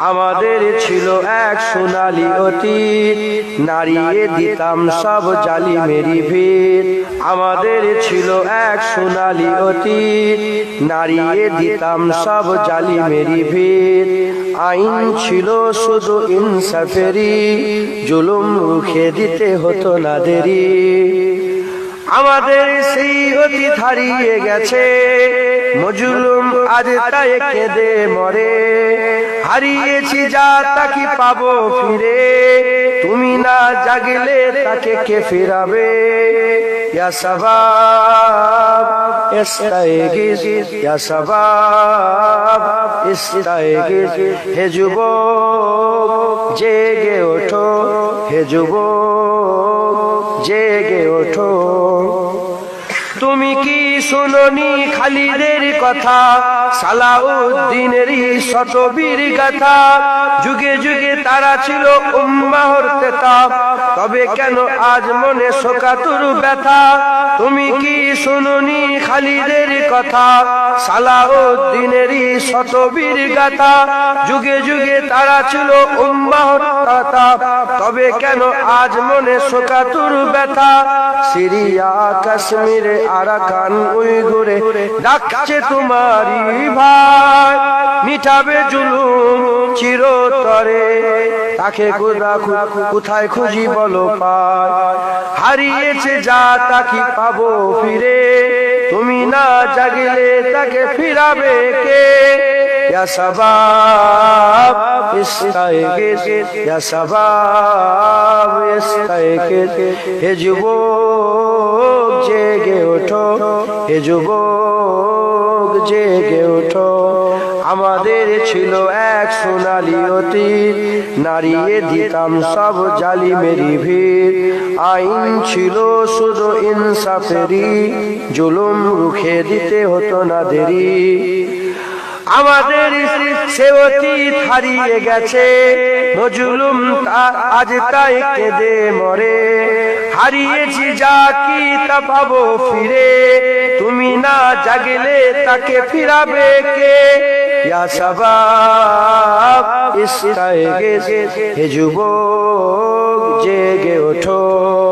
আমাদের ছিল এক সোনালি অতীত। নারিয়ে দিতাম সব জালি মেরি ভিড়। আমাদের ছিল এক সোনালি অতীত। নারিয়ে দিতাম সব জালি মেরি ভিড়। আইন ছিল শুধু ইনসাফেরি। জুলুম রুখে দিতে হতো না দেরি। আমাদের সেই অতীত হারিয়ে গেছে। মজুলুম আজ তাই কেঁদে মরে। হারিয়েছি যা তাকে পাবো ফিরে। তুমি না জাগলে তাকে কে ফিরাবে? ইয়া সবাব ইস্তাইগিস ইয়া সবাব ইস্তাইগিস হে যুবক, জেগে ওঠো, হে যুবক, জেগে ওঠো। তুমি কি শুননি খালিদের কথা? সালাউদ্দিনেরই শতবীর গাথা। যুগে যুগে তারা ছিল উম্মাহর তেতাব তবে কেন আজ মনে শোকাতুর ব্যথা? তুমি কি শুনুনি খালিদের কথা? সালাউদ্দিনেরই শতবীর গাথা। যুগে যুগে তারা ছিল উম্মাহর তবে কেন আজ মনে শোকাতুর ব্যথা? সিরিয়া কাশ্মীরে আরাকান উইগুরে ডাকছে তোমারই ভাই। মিটাবে জুলুম চিরতরে। তাকে কোথা কোথায় খুঁজি বলো পায় হারিয়েছে যা তাকে পাবো ফিরে? তুমি না জাগিলে তাকে ফিরাবে কে? ইয়া সবাব ইস্তাইগিস ইয়া সবাব ইস্তাইগিস হে যুবক, জেগে ওঠো। হে যুবক, জেগে ওঠো। আমাদের ছিল এক সোনালি অতীত নারিয়ে দিতাম সব জালি মেরি ভিড়। আইন ছিল শুধু ইনসাফেরি জুলুম রুখে দিতে হতো না দেরি। আমাদের সে হারিয়ে গেছে। মজুলুম আজ তাই কেঁদে মরে। হারিয়েছি যা কি তা পাবো ফিরে। তুমি না জাগলে তাকে ফিরাবে কে? ইয়া সবাব ইস্তাইগিস হে যুবক জেগে ওঠো আল্লাহ